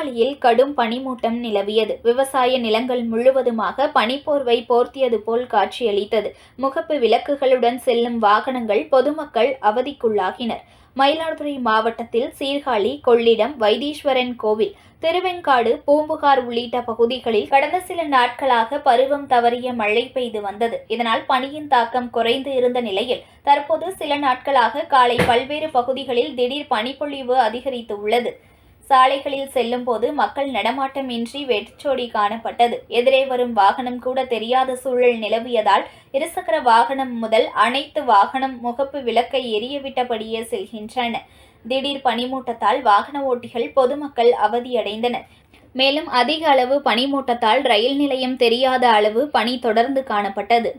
சாலையில் கடும் பனிமூட்டம் நிலவியது. விவசாய நிலங்கள் முழுவதுமாக பனிப்போர்வை போர்த்தியது போல் காட்சியளித்தது. முகப்பு விளக்குகளுடன் செல்லும் வாகனங்கள் பொதுமக்கள் அவதிக்குள்ளாகினர். மயிலாடுதுறை மாவட்டத்தில் சீர்காழி கொள்ளிடம் வைத்தீஸ்வரன் கோவில் திருவெண்காடு பூம்புகார் உள்ளிட்ட பகுதிகளில் கடந்த சில நாட்களாக பருவம் தவறிய மழை பெய்து வந்தது. இதனால் பனியின் தாக்கம் குறைந்து இருந்த நிலையில் தற்போது சில நாட்களாக காலை பல்வேறு பகுதிகளில் திடீர் பனிப்பொழிவு அதிகரித்து உள்ளது. சாலைகளில் செல்லும் போது மக்கள் நடமாட்டமின்றி வெறிச்சோடி காணப்பட்டது. எதிரே வரும் வாகனம் கூட தெரியாத சூழல் நிலவியதால் இருசக்கர வாகனம் முதல் அனைத்து வாகனம் முகப்பு விளக்கை எரியவிட்டபடியே செல்கின்றன. திடீர் பனிமூட்டத்தால் வாகன ஓட்டிகள் பொதுமக்கள் அவதியடைந்தனர். மேலும் அதிக அளவு பனிமூட்டத்தால் ரயில் நிலையம் தெரியாத அளவு பனி தொடர்ந்து காணப்பட்டது.